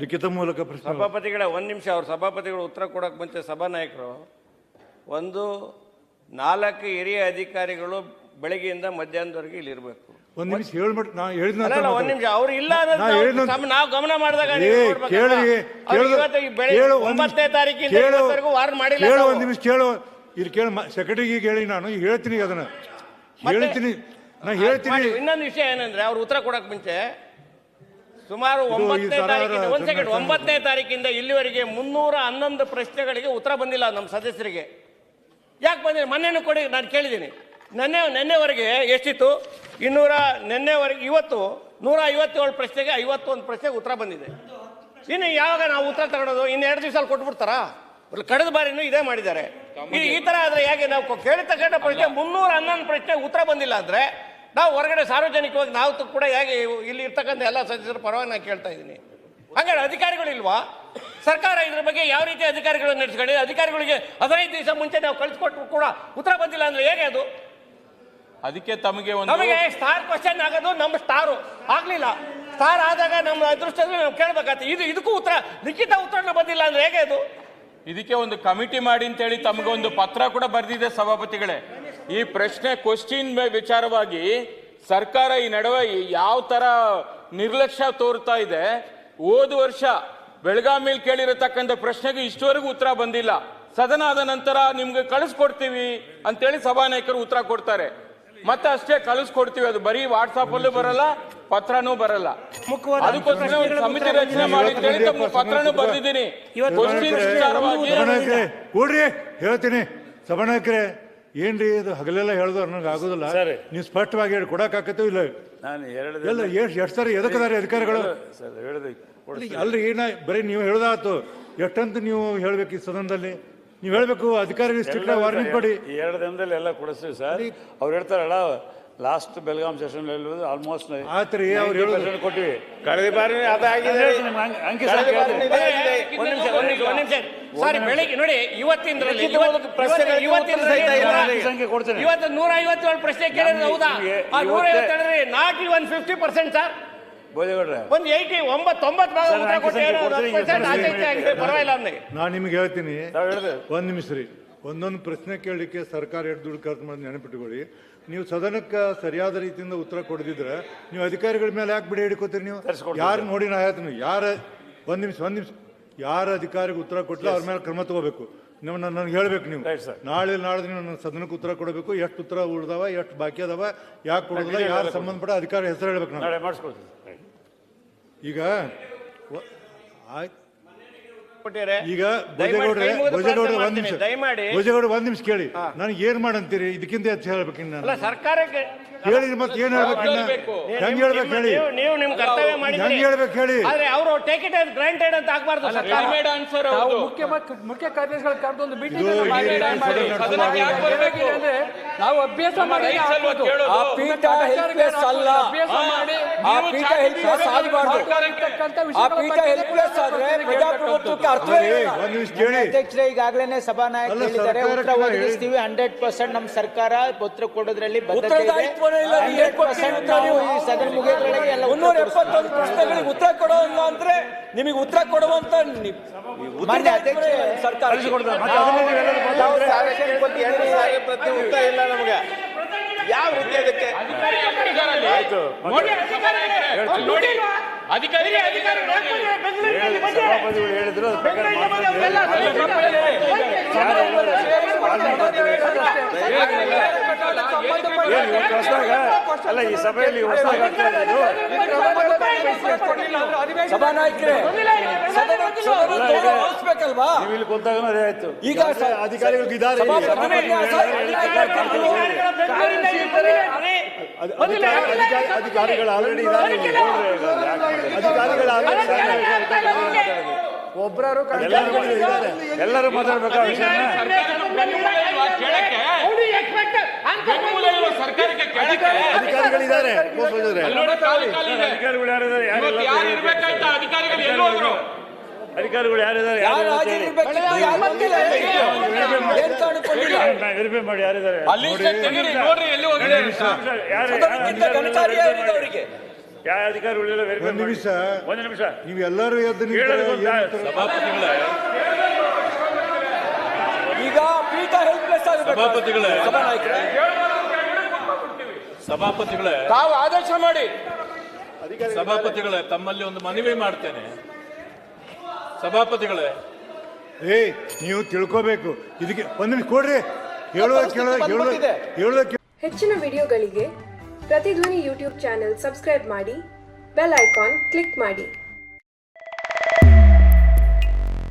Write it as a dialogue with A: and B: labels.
A: ಲಿಖಿತ ಮೂಲಕ
B: ಸಭಾಪತಿಗಳ ಒಂದು ನಿಮಿಷ ಅವ್ರ ಸಭಾಪತಿಗಳು ಉತ್ತರ ಕೊಡೋಕೆ ಮುಂಚೆ ಸಭಾನಾಯಕರು ಒಂದು ನಾಲ್ಕು ಹಿರಿಯ ಅಧಿಕಾರಿಗಳು ಬೆಳಗ್ಗೆಯಿಂದ ಮಧ್ಯಾಹ್ನದವರೆಗೆ ಇಲ್ಲಿ ಇರಬೇಕು
A: ಒಂದ್ ನಿಮಿಷ ಹೇಳ್ಬಿಟ್ಟು ನಾ ಹೇಳಿದ
B: ಅಲ್ಲ ಒಂದ್ ನಿಮಿಷ ಅವ್ರು ಇಲ್ಲ
A: ನಾ
B: ಅನ್ನೋದು
A: ಹೇಳಿದ್ನ-
B: ನಾವು- ಗಮನ ಮಾಡಿದಾಗ
A: ಏ
B: ನೀವು ನೋಡ್ಬೇಕಲ್ಲ.
A: ಕೇಳಿ
B: ಅವ್ರು
A: ಕೇಳು
B: ಇವತ್ತು ಈ ಬೆಳಗ್ಗೆ
A: ಕೇಳು ಒಂದ್
B: ಒಂಬತ್ತನೇ
A: ನಿಮಿಷ.
B: ತಾರೀಕಿಂದ
A: ಕೇಳು
B: ಇವತ್ತವರೆಗೂ ವಾರ್ನ್ ಮಾಡಿಲ್ಲ
A: ಕೇಳು. ಒಂದ್ ನಿಮಿಷ ಕೇಳು. ಇಲ್ಲಿ ಕೇಳು ಸೆಕ್ರೆಟರಿಗೆ ಹೇಳಿ ನಾನು ಈಗ ಹೇಳ್ತೀನಿ ಈಗ ಅದನ್ನ ಹೇಳ್ತೀನಿ. ನಾ ಹೇಳ್ತೀನಿ.
B: ಇನ್ನೊಂದು ವಿಷಯ ಏನಂದ್ರೆ ಅವ್ರು ಉತ್ತರ ಕೊಡಕ್ ಮುಂಚೆ ಸುಮಾರು ಒಂಬತ್ತನೇ
A: ತಾರೀಕಿನ
B: ತಾರೀಕಿಂದ ಒಂದ್ ಸೆಕೆಂಡ್ ಒಂಬತ್ತನೇ ತಾರೀಕಿಂದ ಇಲ್ಲಿವರೆಗೆ ಮುನ್ನೂರ ಹನ್ನೊಂದು ಪ್ರಶ್ನೆಗಳಿಗೆ ಉತ್ತರ ಬಂದಿಲ್ಲ ನಮ್ಮ ಸದಸ್ಯರಿಗೆ. ಯಾಕೆ ಬಂದಿಲ್ಲ? ಮೊನ್ನೆನೂ ಕೊಡಿ ನಾನು ಕೇಳಿದ್ದೀನಿ. ನೆನ್ನೆ ನೆನ್ನೆವರೆಗೆ ಎಷ್ಟಿತ್ತು? ಇನ್ನೂರ ನೆನ್ನೆವರೆಗೆ ಇವತ್ತು ನೂರ ಐವತ್ತೇಳು ಪ್ರಶ್ನೆಗೆ ಐವತ್ತೊಂದು ಪ್ರಶ್ನೆಗೆ ಉತ್ತರ ಬಂದಿದೆ. ಇನ್ನು ಯಾವಾಗ ನಾವು ಉತ್ತರ ತಗೊಳೋದು? ಇನ್ನು ಎರಡು ದಿವಸ ಕೊಟ್ಬಿಡ್ತಾರಾ? ಕಡಿದ ಬಾರಿನೂ ಇದೇ ಮಾಡಿದ್ದಾರೆ. ಈ- ಥರ ತರ ಆದ್ರೆ ಹೇಗೆ ನಾವು ಕೇಳಿದ ಪ್ರಶ್ನೆ ಮುನ್ನೂರ ಹನ್ನೊಂದು ಪ್ರಶ್ನೆ ಉತ್ತರ ಬಂದಿಲ್ಲ ಅಂದ್ರೆ ನಾವು ಹೊರಗಡೆ ಸಾರ್ವಜನಿಕವಾಗಿ ನಾವು ಕೂಡ ಹೇಗೆ ಇಲ್ಲಿ ಇರ್ತಕ್ಕಂಥ ಎಲ್ಲ ಸದಸ್ಯರ ಪರವಾಗಿ ನಾನು ಕೇಳ್ತಾ ಇದ್ದೀನಿ. ಹಂಗಾದ್ರೆ ಅಧಿಕಾರಿಗಳಿಲ್ವಾ ಸರ್ಕಾರ ಇದ್ರ ಬಗ್ಗೆ ಯಾವ ರೀತಿ ಅಧಿಕಾರಿಗಳನ್ನು ನಡೆಸ್ಕೊಂಡಿದೆ ಅಧಿಕಾರಿಗಳಿಗೆ ಹದಿನೈದು ದಿವಸ ಮುಂಚೆ ನಾವು ಕಳಿಸ್ಕೊಟ್ಟು ಕೂಡ ಉತ್ತರ ಬಂದಿಲ್ಲ ಅಂದ್ರೆ ಹೇಗೆ ಅದು?
C: ಅದಕ್ಕೆ ತಮಗೆ ಒಂದು
B: ನಮಗೆ ಸ್ಟಾರ್ ಕ್ವಶನ್ ಆಗೋದು ನಮ್ಮ ಸ್ಟಾರು ಆಗ್ಲಿಲ್ಲ. ಸ್ಟಾರ್ ಆದಾಗ ನಮ್ಮ ಅದೃಷ್ಟದಲ್ಲಿ ನಾವು ಕೇಳ್ಬೇಕಾಗ್ತದೆ ಇದು ಇದಕ್ಕೂ ಉತ್ತರ ಲಿಖಿತ ಉತ್ತರ ಬಂದಿಲ್ಲ ಅಂದ್ರೆ ಹೇಗೆ ಅದು?
C: ಇದಕ್ಕೆ ಒಂದು ಕಮಿಟಿ ಮಾಡಿ ಅಂತೇಳಿ ತಮಗೆ ಒಂದು ಪತ್ರ ಕೂಡ ಬರೆದಿದೆ ಸಭಾಪತಿಗಳೇ. ಈ ಪ್ರಶ್ನೆ ಕ್ವಶನ್ ವಿಚಾರವಾಗಿ ಸರ್ಕಾರ ಈ ನಡುವೆ ಯಾವ ತರ ನಿರ್ಲಕ್ಷ್ಯ ತೋರ್ತಾ ಇದೆ? ಹೋದ ವರ್ಷ ಬೆಳಗಾವಿಯಲ್ಲಿ ಕೇಳಿರತಕ್ಕಂಥ ಪ್ರಶ್ನೆಗೆ ಇಷ್ಟವರೆಗೂ ಉತ್ತರ ಬಂದಿಲ್ಲ. ಸದನ ಆದ ನಂತರ ನಿಮ್ಗೆ ಕಳಿಸ್ಕೊಡ್ತೀವಿ ಅಂತೇಳಿ ಸಭಾನಾಯಕರು ಉತ್ತರ ಕೊಡ್ತಾರೆ. ಮತ್ತೆ ಅಷ್ಟೇ ಕಳಿಸ್ಕೊಡ್ತೀವಿ. ಅದು ಬರೀ ವಾಟ್ಸಾಪ್ ಅಲ್ಲೂ ಬರಲ್ಲ ಪತ್ರನೂ ಬರಲ್ಲ. ಅದಕ್ಕೋಸ್ಕರ ಸಮಿತಿ ರಚನೆ ಮಾಡಿ ತಮ್ಮ ಪತ್ರನೂ ಬರ್ದಿದ್ದೀನಿ
A: ಹೇಳ್ತೀನಿ. ಸಭಾನಾಯಕರೇ ಏನ್ರಿ ಇದು ಹಗಲೆಲ್ಲ ಹೇಳಿದ್ರು ನನಗೆ ಆಗೋದಿಲ್ಲ. ನೀವು ಸ್ಪಷ್ಟವಾಗಿ ಹೇಳಿ ಕೊಡಕ್ ಆಕತ್ತೋ ಇಲ್ಲ?
D: ನಾನು ಎರಡು
A: ಎಲ್ಲ ಎಷ್ಟು ಎಷ್ಟು ಸರಿ ಎದಕ್ಕದಾರೆ ಅಧಿಕಾರಿಗಳು?
D: ಸರ್ ಹೇಳಿದೆ
A: ಅಲ್ರಿ ಏನ ಬರೀ ನೀವು ಹೇಳ್ದಾತು. ಎಷ್ಟಂತ ನೀವು ಹೇಳ್ಬೇಕು ಈ ಸದನದಲ್ಲಿ? ನೀವು ಹೇಳ್ಬೇಕು ಅಧಿಕಾರಿಗಳು ಸ್ಟ್ರಿಕ್ಟ್ ವಾರ್ನಿಂಗ್ ಕೊಡಿ.
D: ಈ ಎರಡು ದಿನದಲ್ಲಿ ಎಲ್ಲ ಕೊಡಿಸ್ತೀವಿ ಸರ್. ಅವ್ರು ಹೇಳ್ತಾರಲ್ಲ ಲಾಸ್ಟ್ ಬೆಳಗಾಂ ಸೆಷನ್ ಆಲ್ಮೋಸ್ಟ್
A: ಆತ್ರಿ ಅವ್ರು ಹೇಳೋದು.
D: ಕೊಟ್ಟಿವಿ.
B: ಕಳೆದ ಬಾರಿ ಅದಾಗಿದೆ
D: ಅಂಕಿ ಸಂಖ್ಯೆ.
B: ಒಂದ್ ನಿಮಿಷ ಒಂದ್ ನಿಮಿಷ ಒಂದ್ ನಿಮಿಷ. ಸಾರಿ ಬೆಳಿಗ್ಗೆ ನೋಡಿ ಇವತ್ತಿಂದ್ರಲ್ಲಿ
D: ಅಂಕಿ ಸಂಖ್ಯೆ ಕೊಡ್ತೇನೆ.
B: ಇವತ್ತು ನೂರ ಐವತ್ತೇಳು ಪ್ರಶ್ನೆ ಕೇಳಿದ್ರೆ ಹೌದಾ? ಆ ನೂರ ಐವತ್ತೇಳರಲ್ಲಿ not even fifty percent sir ಒಂದು ಏಯ್ಟಿ ಒಂಬತ್ತೊಂಬತ್ತು ಭಾಗ ಉತ್ತರ ಕೊಟ್ಟು ಪರವಾಗಿಲ್ಲ ಅಂದೆ.
A: ನಾನು ನಿಮ್ಗೆ ಹೇಳ್ತೀನಿ. ಒಂದ್ ನಿಮಿಷ ರೀ. ಒಂದೊಂದು ಪ್ರಶ್ನೆ ಕೇಳಲಿಕ್ಕೆ ಸರ್ಕಾರ ಎಷ್ಟು ದುಡ್ಡು ಖರ್ಚು ಮಾಡಿ ನೆನಪಿಟ್ಕೊಳ್ಳಿ. ನೀವು ಸದನಕ್ಕೆ ಸರಿಯಾದ ರೀತಿಯಿಂದ ಉತ್ತರ ಕೊಡದಿದ್ರೆ ನೀವು ಅಧಿಕಾರಿಗಳ ಮೇಲೆ ಯಾಕೆ ಬಿಡಿ ಹಿಡ್ಕೋತೀರಿ ನೀವು? ಯಾರು ನೋಡಿ ನಾ ಹೇಳ್ತೀನಿ ಯಾರ ಒಂದು ನಿಮಿಷ ಒಂದು ನಿಮಿಷ. ಯಾರ ಅಧಿಕಾರಿಗೆ ಉತ್ತರ ಕೊಟ್ಟರೆ ಅವ್ರ ಮೇಲೆ ಕ್ರಮ ತಗೋಬೇಕು. ನೀವು ನನಗೆ ಹೇಳ್ಬೇಕು ನೀವು. ನಾಳೆ ನಾಳೆ ನೀವು ನನ್ನ ಸದನಕ್ಕೆ ಉತ್ತರ ಕೊಡಬೇಕು. ಎಷ್ಟು ಉತ್ತರ ಉಳ್ದಾವ ಎಷ್ಟು ಬಾಕಿ ಅದಾವ ಯಾಕೆ ಕೊಡೋದಿಲ್ಲ ಯಾರು. ಸಂಬಂಧಪಟ್ಟ ಅಧಿಕಾರಿ ಹೆಸರು ಹೇಳ್ಬೇಕು ನಾನು ಈಗ ಆಯ್ತ್.
B: ಕೊಟ್ಟಿದ್ದಾರೆ.
A: ಈಗ ಭೋಜೇಗೌಡ್ರೆ ಭೋಜೇಗೌಡ್ರೆ ಒಂದ್ ನಿಮಿಷ.
B: ದಯಮಾಡಿ.
A: ಭೋಜೇಗೌಡ್ರೆ ಒಂದ್ ನಿಮಿಷ ಕೇಳಿ. ನನಗೆ ಏನ್ ಮಾಡಂತೀರಿ? ಇದಕ್ಕಿಂತ ಹೆಚ್ಚು ಹೇಳ್ಬೇಕಿನ್ನ
B: ಅಲ್ಲ ಸರ್ಕಾರಕ್ಕೆ
A: ಹೇಳಿ ಮತ್ತೆ ಏನ್
C: ಹೇಳ್ಬೇಕು.
A: ಹೆಂಗ್ ಹೇಳ್ಬೇಕು. ಹೇಳಿ.
B: ನೀವು ನೀವು ನಿಮ್ ಕರ್ತವ್ಯ ಮಾಡಿದ್ರಿ
A: ಹೆಂಗ್ ಹೇಳ್ಬೇಕು ಹೇಳಿ.
B: ಆದ್ರೆ ಅವರು ಟೇಕ್ ಇಟ್ ಗ್ರಾಂಟೆಡ್ ಅಂತ ಆಗ್ಬಾರ್ದು ಸರ್ಕಾರ.
C: ರೆಡಿಮೇಡ್ ಆನ್ಸರ್
E: ನಾವು ಮುಖ್ಯ ಮುಖ್ಯ- ಮುಖ್ಯ ಕಾರ್ಯದರ್ಶಿಗಳ ಕರೆದು ಒಂದು ಮೀಟಿಂಗ್
A: ಇದು ಈ
E: ಮಾಡಿ.
A: ಸದನ
C: ಬರ್ಬೇಕು?
E: ಅಂದ್ರೆ ನಾವು ಅಭ್ಯಾಸ ಮಾಡಿ? ಆ ಪೀಠ ಹೆಲ್ಪ್ಲೆಸ್ ಅಲ್ಲ. ಅಭ್ಯಾಸ ಮಾಡಿ
F: ಆ ಪೀಠ ಹೆಲ್ಪ್ಲೆಸ್ ಆಗಬಾರ್ದು ಆ ಪೀಠ ಹೆಲ್ಪ್ಲೆಸ್ ಆದ್ರೆ ಪ್ರಜಾಪ್ರಭುತ್ವಕ್ಕೆ ಅರ್ಥವೇ
A: ಏ,
F: ಇಲ್ಲ
A: ಒಂದ್ ನಿಮಿಷ ಕೇಳಿ
F: ಅಧ್ಯಕ್ಷರೇ ಈಗಾಗಲೇ ಸಭಾನಾಯಕ
A: ಅಲ್ಲ,
F: ಹೇಳಿದ್ದಾರೆ.
A: ಸರ್ಕಾರಕ್ಕೆ
F: ಉತ್ತರ
A: ಹೇಳಿ.
F: ಒದಗಿಸ್ತೀವಿ ಹಂಡ್ರೆಡ್ ಪರ್ಸೆಂಟ್ ನಮ್ಮ ಸರ್ಕಾರ ಪತ್ರ ಕೊಡೋದ್ರಲ್ಲಿ ಬದ್ಧತೆ ಇದೆ.
G: ಇಲ್ಲ, ನೀವು
F: ನೀವು. ಈ ಸದನ ಮುಗಿಯೋದ್ರೊಳಗೆ ಎಲ್ಲ ಉತ್ತರ
G: ಮುನ್ನೂರ. ಎಪ್ಪತ್ತೊಂದು ಪ್ರಶ್ನೆಗಳಿಗೆ ಉತ್ತರ ಕೊಡೋಲ್ಲ ಅಂದ್ರೆ ನಿಮಗೆ ಉತ್ತರ ಕೊಡುವಂತ ನಿ- ಉತ್ತರದ
F: ಮಾನ್ಯ ಅಧ್ಯಕ್ಷರೇ,
G: ಸರ್ಕಾರ.
D: ಕಳಿಸ್ಕೊಡ್ತಾರೆ. ಮತ್ತೆ ಅದನ್ನೇ ನೀವೆಲ್ಲರೂ ಮಾತಾಡಿದ್ರೆ
B: ಯಾವ ರೀತಿ ಅದಕ್ಕೆ?
D: ಆಯ್ತು.
B: ಅಧಿಕಾರಿ
D: ಹೇಳಿದ್ರು ಅಲ್ಲ ಈ ಸಭೆಯಲ್ಲಿ
G: ಸಭಾನಾಯಕರೇ
D: ಇಲ್ಲಿ ಕುಂತಾಗ ಆಯ್ತು
G: ಈಗ
A: ಅಧಿಕಾರಿಗಳು ಇದ್ದಾರೆ ಅಧಿಕಾರಿಗಳು ಆಲ್ರೆಡಿ. ಅಧಿಕಾರಿಗಳು.
E: ಒಬ್ಬರು
D: ಎಲ್ಲರೂ ಇದ್ದಾರೆ. ಅಧಿಕಾರಿಗಳು ಯಾರಿದ್ದಾರೆ?
C: ಯಾರು
G: ಯಾರು ಹಾಜರಿರ್ಬೇಕಿತ್ತು ಯಾರು ಬಂದಿಲ್ಲ ಏನ್ ಕಾಣಿಕೊಂಡಿಲ್ಲ
D: ವೆರಿಫೈ ಮಾಡಿ ಯಾರಿದ್ದಾರೆ?
C: ಅಲ್ಲಿ ತೆಗೀರಿ ನೋಡ್ರಿ ಎಲ್ಲಿ ಹೋಗಿದೆ?
D: ಯಾರು
G: ಸದನಕ್ಕಿಂತ ಘನಕಾರ್ಯ ಇದೆ ಅವರಿಗೆ?
D: ಯಾವ ಅಧಿಕಾರಿಗಳಿಲ್ಲ ವೆರಿಫೈ
A: ಒಂದು ನಿಮಿಷ.
D: ಒಂದು ನಿಮಿಷ.
A: ನೀವೆಲ್ಲರೂ ಎದ್ದು ನಿಂತ್ರೆ
D: ಹೇಳೋದು ಗೊತ್ತಾ?
A: ಏನ್ ಉತ್ತರ?
H: ಸಭಾಪತಿಗಳೇ.
C: ಈಗ ಪೀಠ ಹೆಲ್ಪ್ಲೆಸ್ ಆಗಬೇಕು
H: ಸಭಾಪತಿಗಳೇ.
C: ಸಭಾನಾಯಕರೇ
H: ಸಭಾಪತಿಗಳೇ.
C: ತಾವು ಆದೇಶ ಮಾಡಿ.
H: ಸಭಾಪತಿಗಳೇ ತಮ್ಮಲ್ಲಿ ಒಂದು ಮನವಿ ಮಾಡ್ತೇನೆ. ಸಭಾಪತಿಗಳೇ.
A: ಏಯ್ ನೀವು ತಿಳ್ಕೋಬೇಕು. ಇದಕ್ಕೆ ಒಂದು ನಿಮಿಷ ಕೊಡ್ರಿ. ಹೇಳುವ ಕೇಳುವ ಹೇಳುವ ಹೇಳುವ
I: ಹೆಚ್ಚಿನ ವಿಡಿಯೋಗಳಿಗೆ ಪ್ರತಿಧ್ವನಿ ಯೂಟ್ಯೂಬ್ ಚಾನೆಲ್ ಸಬ್ಸ್ಕ್ರೈಬ್ ಮಾಡಿ ಬೆಲ್ ಐಕಾನ್ ಕ್ಲಿಕ್ ಮಾಡಿ.